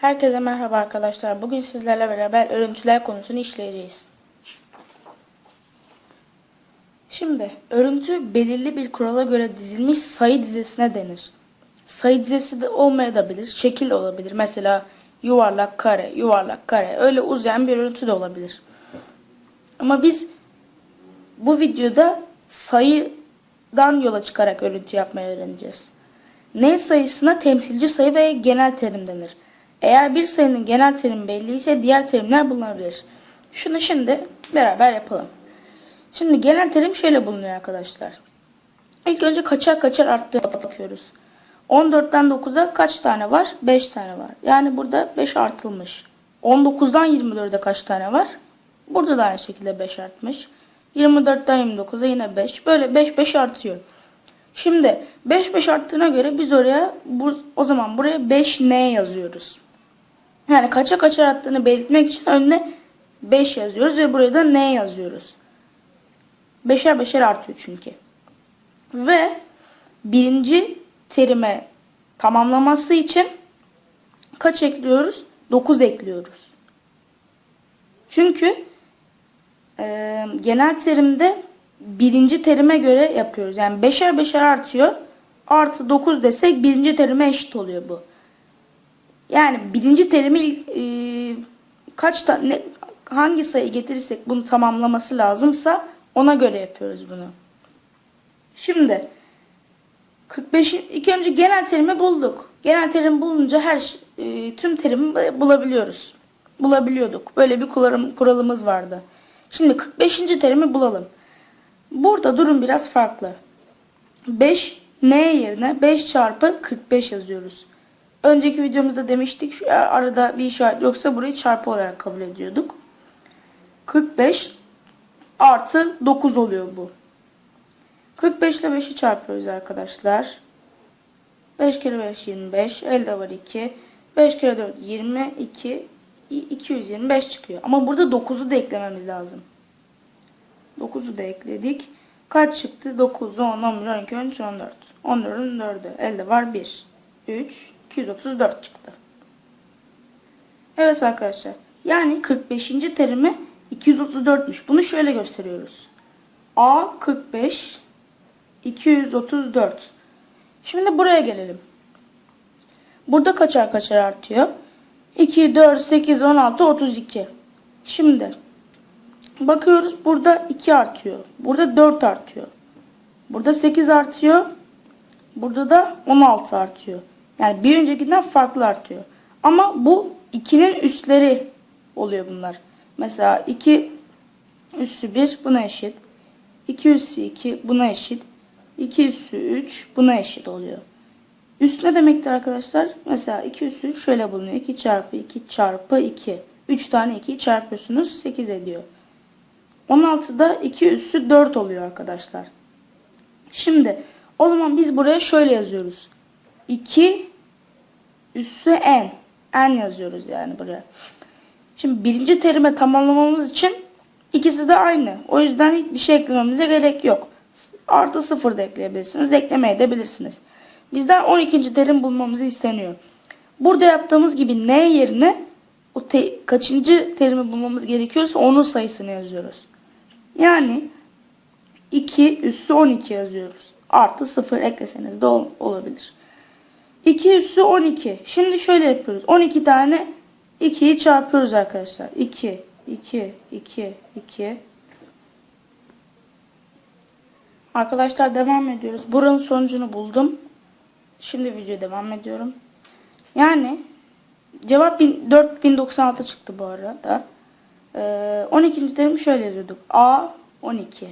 Herkese merhaba arkadaşlar. Bugün sizlerle beraber örüntüler konusunu işleyeceğiz. Şimdi örüntü belirli bir kurala göre dizilmiş sayı dizesine denir. Sayı dizesi de olmayabilir, şekil olabilir. Mesela yuvarlak, kare, yuvarlak, kare. Öyle uzayan bir örüntü de olabilir. Ama biz bu videoda sayıdan yola çıkarak örüntü yapmayı öğreneceğiz. N sayısına temsilci sayı ve genel terim denir. Eğer bir sayının genel terimi belli ise diğer terimler bulunabilir. Şunu şimdi beraber yapalım. Şimdi genel terim şöyle bulunuyor arkadaşlar. İlk önce kaçar kaçar arttığına bakıyoruz. 14'ten 9'a kaç tane var? 5 tane var. Yani burada 5 artılmış. 19'dan 24'e kaç tane var? Burada da aynı şekilde 5 artmış. 24'ten 29'a yine 5. Böyle 5 5 artıyor. Şimdi 5 5 arttığına göre biz oraya bu, o zaman buraya 5N yazıyoruz. Yani kaça kaça arttığını belirtmek için önüne 5 yazıyoruz ve buraya da N yazıyoruz. Beşer beşer artıyor çünkü. Ve birinci terime tamamlaması için kaç ekliyoruz? 9 ekliyoruz. Çünkü e, genel terimde birinci terime göre yapıyoruz. Yani beşer beşer artıyor. Artı 9 desek birinci terime eşit oluyor bu. Yani birinci terimi e, kaç tane hangi sayı getirirsek bunu tamamlaması lazımsa ona göre yapıyoruz bunu. Şimdi 45 ilk önce genel terimi bulduk. Genel terim bulunca her e, tüm terimi bulabiliyoruz. Bulabiliyorduk. Böyle bir kuralım, kuralımız vardı. Şimdi 45. terimi bulalım. Burada durum biraz farklı. 5 n yerine 5 çarpı 45 yazıyoruz. Önceki videomuzda demiştik şu arada bir işaret yoksa burayı çarpı olarak kabul ediyorduk. 45 artı 9 oluyor bu. 45 ile 5'i çarpıyoruz arkadaşlar. 5 kere 5 25. Elde var 2. 5 kere 4 22. 225 çıkıyor. Ama burada 9'u da eklememiz lazım. 9'u da ekledik. Kaç çıktı? 9, 10, 11, 12, 13, 14. 14'ün 4'ü. Elde var 1. 3, 234 çıktı. Evet arkadaşlar. Yani 45. terimi 234'müş. Bunu şöyle gösteriyoruz. A 45 234. Şimdi buraya gelelim. Burada kaçar kaçar artıyor? 2, 4, 8, 16, 32. Şimdi bakıyoruz burada 2 artıyor. Burada 4 artıyor. Burada 8 artıyor. Burada da 16 artıyor. Yani bir öncekinden farklı artıyor. Ama bu 2'nin üstleri oluyor bunlar. Mesela 2 üssü 1 buna eşit. 2 üssü 2 buna eşit. 2 üssü 3 buna eşit oluyor. Üst ne demektir arkadaşlar? Mesela 2 üssü 3 şöyle bulunuyor. 2 çarpı 2 çarpı 2. 3 tane 2'yi çarpıyorsunuz 8 ediyor. 16'da 2 üssü 4 oluyor arkadaşlar. Şimdi o zaman biz buraya şöyle yazıyoruz. 2 üssü n. n yazıyoruz yani buraya. Şimdi birinci terime tamamlamamız için ikisi de aynı. O yüzden hiçbir şey eklememize gerek yok. Artı sıfır da ekleyebilirsiniz. Eklemeye de bilirsiniz. Bizden 12. terim bulmamızı isteniyor. Burada yaptığımız gibi n yerine o te- kaçıncı terimi bulmamız gerekiyorsa onun sayısını yazıyoruz. Yani 2 üssü 12 yazıyoruz. Artı 0 ekleseniz de ol- olabilir. 2 üssü 12. Şimdi şöyle yapıyoruz. 12 tane 2'yi çarpıyoruz arkadaşlar. 2, 2, 2, 2. Arkadaşlar devam ediyoruz. Buranın sonucunu buldum. Şimdi videoya devam ediyorum. Yani cevap bin- 4096 çıktı bu arada. Ee, 12. terimi şöyle yazıyorduk. A 12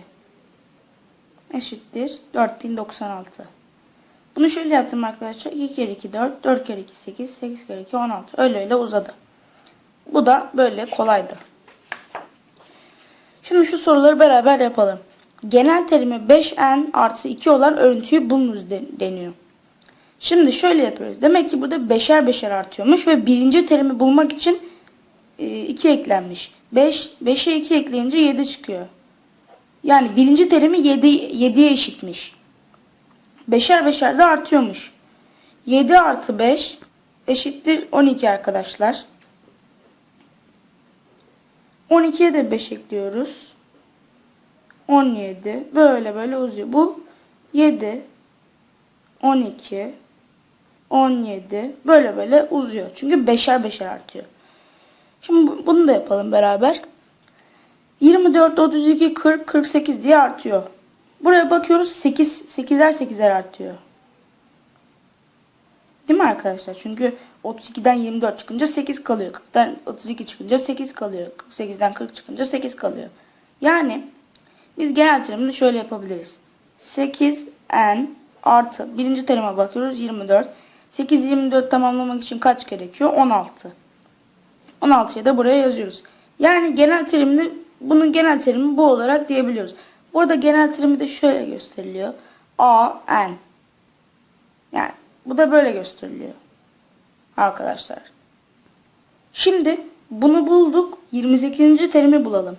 eşittir 4096. Bunu şöyle yaptım arkadaşlar. 2 kere 2 4, 4 kere 2 8, 8 kere 2 16. Öyle öyle uzadı. Bu da böyle kolaydı. Şimdi şu soruları beraber yapalım. Genel terimi 5n artı 2 olan örüntüyü bulunuz de- deniyor. Şimdi şöyle yapıyoruz. Demek ki burada beşer beşer artıyormuş ve birinci terimi bulmak için 2 eklenmiş. 5, 5'e 2 ekleyince 7 çıkıyor. Yani birinci terimi 7, 7'ye eşitmiş. Beşer beşer de artıyormuş. 7 artı 5 eşittir 12 arkadaşlar. 12'ye de 5 ekliyoruz. 17 böyle böyle uzuyor. Bu 7 12 17 böyle böyle uzuyor. Çünkü beşer beşer artıyor. Şimdi bu- bunu da yapalım beraber. 24, 32, 40, 48 diye artıyor. Buraya bakıyoruz 8, 8'er 8'er artıyor. Değil mi arkadaşlar? Çünkü 32'den 24 çıkınca 8 kalıyor. 40'tan 32 çıkınca 8 kalıyor. 48'den 40 çıkınca 8 kalıyor. Yani biz genel terimini şöyle yapabiliriz. 8n artı birinci terime bakıyoruz 24. 8 24 tamamlamak için kaç gerekiyor? 16. 16'yı da buraya yazıyoruz. Yani genel terimini bunun genel terimi bu olarak diyebiliyoruz. Burada genel terimi de şöyle gösteriliyor. A n. Yani bu da böyle gösteriliyor. Arkadaşlar. Şimdi bunu bulduk. 28. terimi bulalım.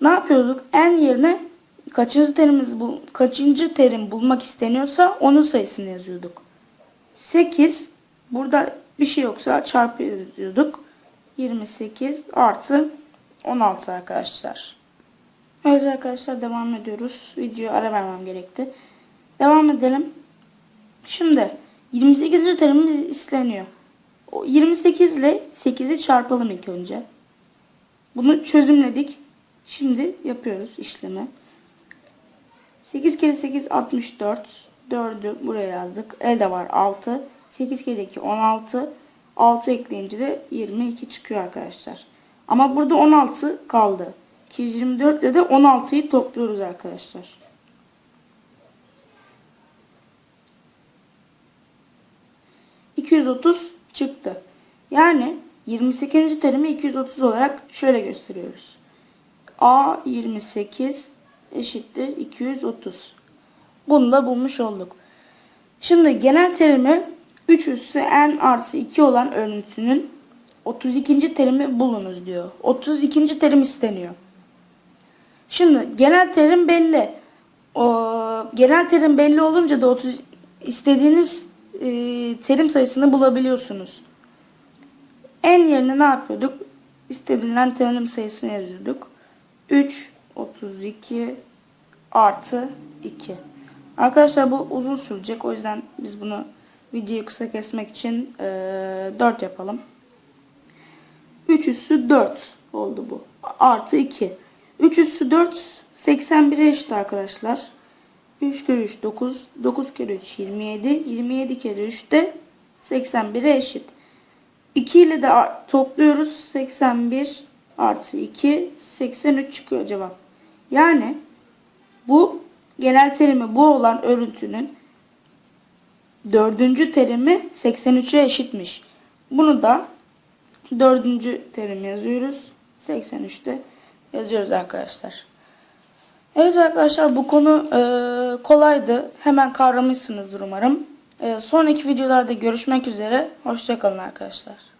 Ne yapıyorduk? En yerine kaçıncı terimiz bu kaçıncı terim bulmak isteniyorsa onun sayısını yazıyorduk. 8 burada bir şey yoksa çarpı yazıyorduk. 28 artı 16 arkadaşlar. Evet arkadaşlar devam ediyoruz. Video ara vermem gerekti. Devam edelim. Şimdi 28. terimimiz isteniyor. O 28 ile 8'i çarpalım ilk önce. Bunu çözümledik. Şimdi yapıyoruz işlemi. 8 kere 8 64. 4'ü buraya yazdık. Elde var 6. 8 kere 2 16. 6 ekleyince de 22 çıkıyor arkadaşlar. Ama burada 16 kaldı. 224 ile de 16'yı topluyoruz arkadaşlar. ...230 çıktı. Yani 28. terimi 230 olarak şöyle gösteriyoruz. A 28 eşittir 230. Bunu da bulmuş olduk. Şimdi genel terimi 3 üssü n artı 2 olan örüntünün 32. terimi bulunuz diyor. 32. terim isteniyor. Şimdi genel terim belli. O, genel terim belli olunca da 30 istediğiniz e, terim sayısını bulabiliyorsunuz. En yerine ne yapıyorduk? İstediğinden terim sayısını yazıyorduk. 3, 32 artı 2. Arkadaşlar bu uzun sürecek. O yüzden biz bunu videoyu kısa kesmek için e, 4 yapalım. 3 üssü 4 oldu bu. Artı 2. 3 üssü 4 81'e eşit arkadaşlar. 3 kere 3 9. 9 kere 3 27. 27 kere 3 de 81'e eşit. 2 ile de topluyoruz. 81 artı 2 83 çıkıyor cevap. Yani bu genel terimi bu olan örüntünün dördüncü terimi 83'e eşitmiş. Bunu da dördüncü terim yazıyoruz. 83'te yazıyoruz arkadaşlar. Evet arkadaşlar bu konu e, kolaydı. Hemen kavramışsınızdır umarım. E, sonraki videolarda görüşmek üzere. Hoşçakalın arkadaşlar.